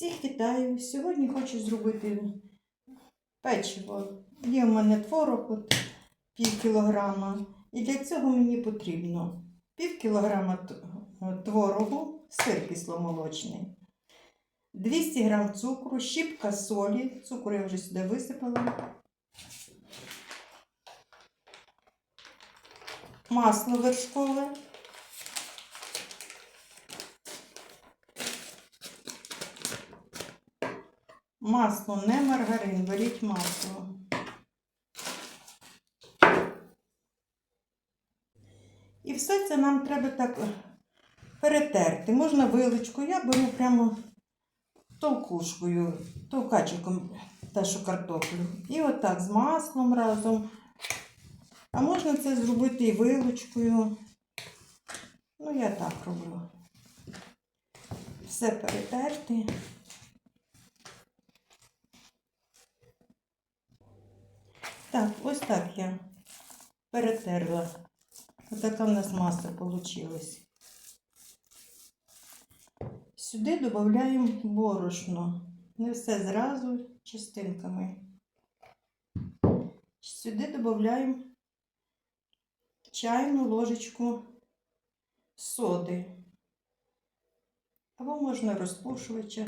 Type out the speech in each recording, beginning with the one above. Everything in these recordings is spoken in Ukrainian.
Всіх вітаю! Сьогодні хочу зробити печиво. Є в мене творог от пів кілограма. І для цього мені потрібно пів кілограма творогу, сир кисломолочний, 200 грам цукру, щіпка солі. Цукру я вже сюди висипала. Масло вершкове. Масло, не маргарин, беріть масло. І все це нам треба так перетерти. Можна виличкою, я беру прямо товкушкою, товкачиком теж картоплю. І отак з маслом разом. А можна це зробити і вилочкою. Ну, я так роблю. Все перетерти. Так, ось так я перетерла. Ось така в нас маса вийшла. Сюди додаємо борошно. Не все зразу частинками. Сюди додаємо чайну ложечку соди. Або можна розпушувача.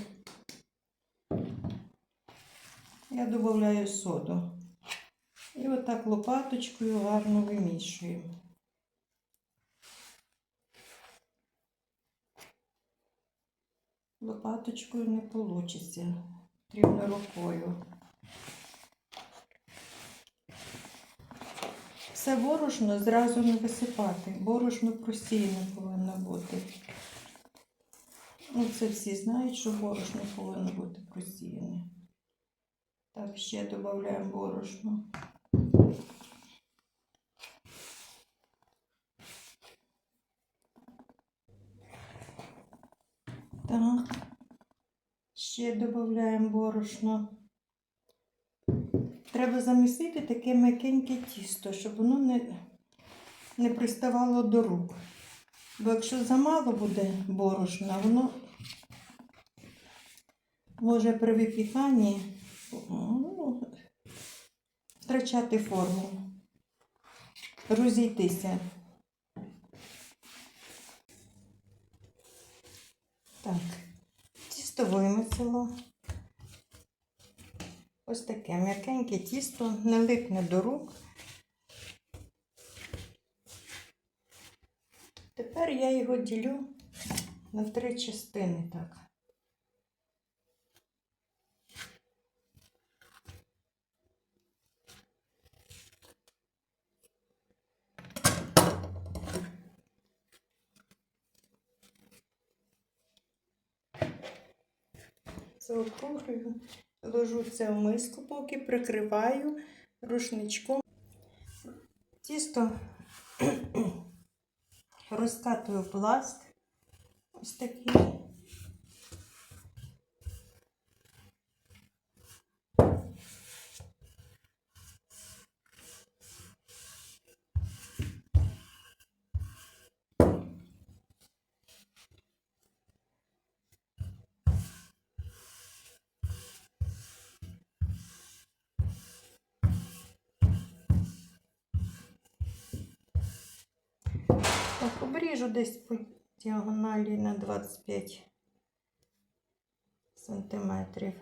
Я додаю соду. І отак лопаточкою гарно вимішуємо. Лопаточкою не вийде. Потрібно рукою. Все борошно зразу не висипати. Борошно просіяне повинно бути. Ну, це всі знають, що борошно повинно бути просіяне. Так, ще додаємо борошно. Так. Ще додаємо борошно. Треба замісити таке м'якеньке тісто, щоб воно не, не приставало до рук. Бо якщо замало буде борошна, воно може при випіканні ну, втрачати форму, розійтися. Так, тісто вимисило. Ось таке м'якеньке тісто, не липне до рук. Тепер я його ділю на три частини так. Заокруглюю, ложу це в миску, поки прикриваю рушничком. Тісто розкатую пласт. Ось такий. Так, обріжу десь по діагоналі на 25 сантиметрів.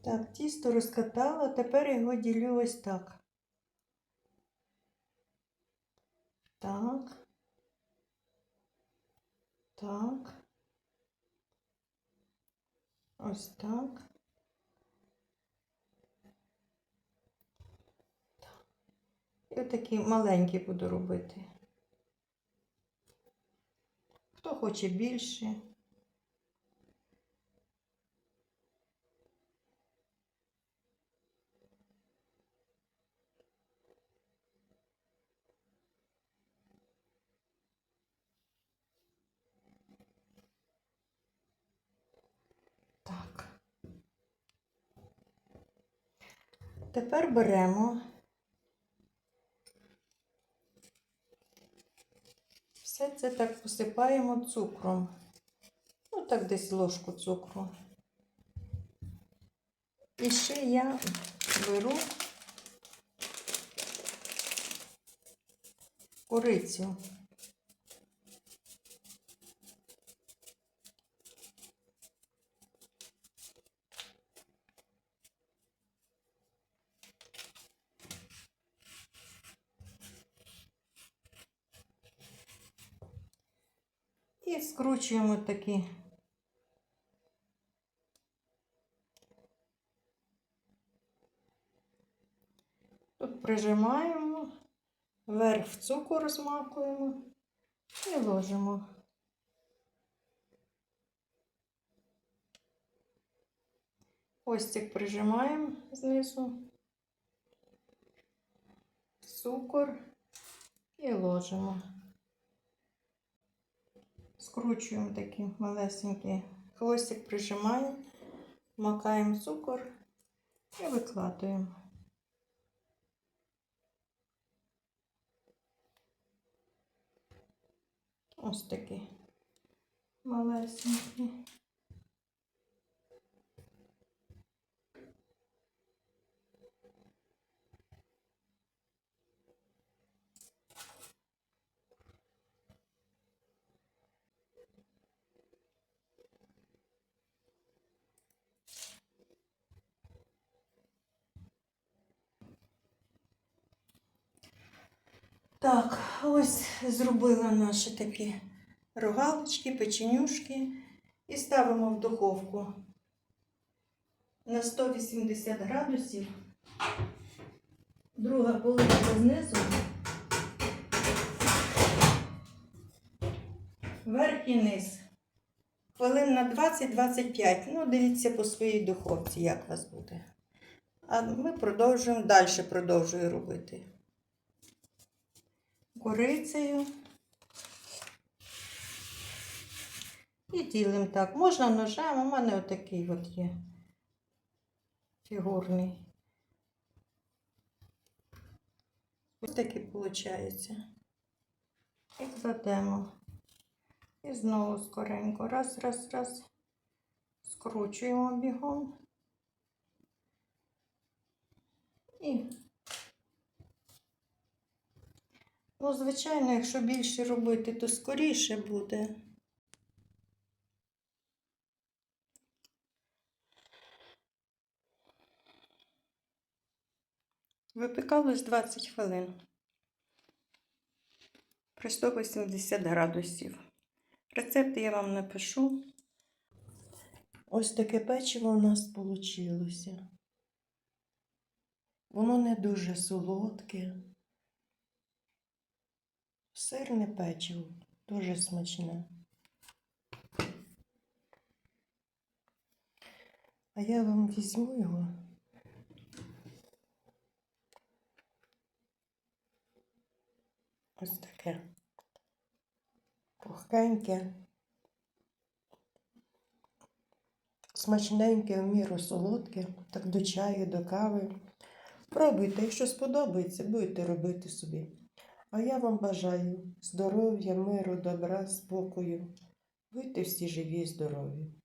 Так, тісто розкатала, тепер його ділю ось так. Так. Ось так. І отакі маленькі буду робити. Хто хоче більше. Тепер беремо все це так посипаємо цукром. Ну, так десь ложку цукру. І ще я беру курицю. І скручуємо такі. Тут прижимаємо, вверх в цукор змакуємо і ложимо. Хвостик прижимаємо знизу, цукор і ложимо. Скручуємо такі малесенькі. Хвостик прижимаємо, макаємо цукор і викладуємо. Ось такі малесенькі. Так, ось зробила наші такі рогалочки, печенюшки і ставимо в духовку на 180 градусів. Друга поличка знизу. Верх і низ. Хвилин на 20-25. Ну, дивіться по своїй духовці, як у вас буде. А ми продовжуємо далі продовжую робити корицею. І ділимо так. Можна ножем, у мене отакий от є фігурний. Ось такий виходить. І кладемо. І знову скоренько. Раз, раз, раз. Скручуємо бігом. І Ну, звичайно, якщо більше робити, то скоріше буде. Випікалось 20 хвилин при 180 градусів. Рецепт я вам напишу. Ось таке печиво у нас вийшло. Воно не дуже солодке. Сирне печиво, дуже смачне. А я вам візьму його. Ось таке. Пухкеньке. Смачненьке, в міру солодке, так до чаю, до кави. Пробуйте, якщо сподобається, будете робити собі. А я вам бажаю здоров'я, миру, добра, спокою. Будьте всі живі, здорові.